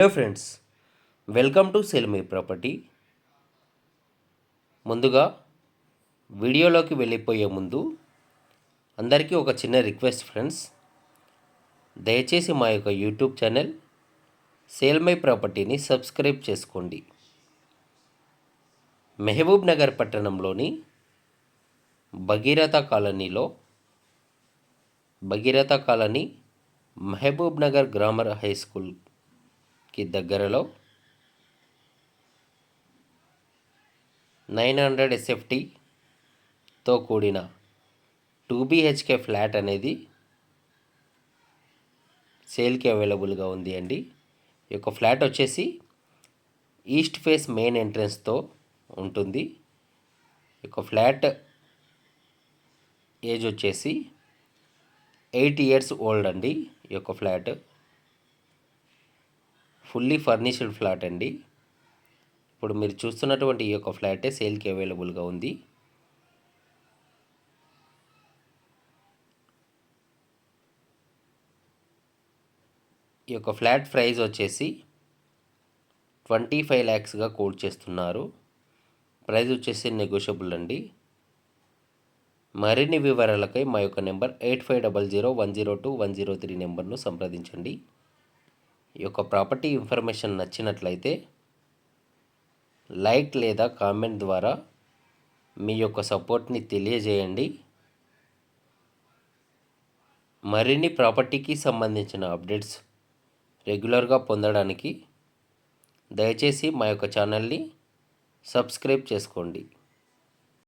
Hello friends welcome to sell property ముందుగా వీడియోలోకి వెళ్ళిపోయే ముందు అందరికీ ఒక చిన్న రిక్వెస్ట్ ఫ్రెండ్స్ దయచేసి మా యొక్క యూట్యూబ్ ఛానల్ సేల్ మై ప్రాపర్టీని సబ్స్క్రైబ్ చేసుకోండి. మెహబూబ్ నగర్ పట్టణంలోని భగీరథ కాలనీలో Bhagiratha colony Mahabubnagar grammar high school కి దగ్గరలో నైన్ హండ్రెడ్ ఎస్ఎఫ్టీతో కూడిన టూ బీహెచ్కే ఫ్లాట్ అనేది సేల్కి అవైలబుల్గా ఉంది అండి. ఈ యొక్క ఫ్లాట్ వచ్చేసి ఈస్ట్ ఫేస్ మెయిన్ ఎంట్రన్స్తో ఉంటుంది. ఈ యొక్క ఫ్లాట్ ఏజ్ వచ్చేసి ఎయిట్ ఇయర్స్ ఓల్డ్ అండి ఈ యొక్క ఫ్లాట్. ఫుల్లీ ఫర్నిష్డ్ ఫ్లాట్ అండి. ఇప్పుడు మీరు చూస్తున్నటువంటి ఈ యొక్క ఫ్లాటే సేల్కి అవైలబుల్గా ఉంది. ఈ యొక్క ఫ్లాట్ ప్రైస్ వచ్చేసి ట్వంటీ ఫైవ్ ల్యాక్స్గా కోట్ చేస్తున్నారు. ప్రైస్ వచ్చేసి నెగోషియబుల్ అండి. మరిన్ని వివరాలకై మా యొక్క number eight five double zero one zero two one zero three నెంబర్ను సంప్రదించండి. ఈ యొక్క ప్రాపర్టీ ఇన్ఫర్మేషన్ నచ్చినట్లయితే లైక్ లేదా కామెంట్ ద్వారా మీ యొక్క సపోర్ట్ని తెలియజేయండి. మరిన్ని ప్రాపర్టీకి సంబంధించిన అప్డేట్స్ రెగ్యులర్గా పొందడానికి దయచేసి మా యొక్క ఛానల్ని సబ్స్క్రైబ్ చేసుకోండి.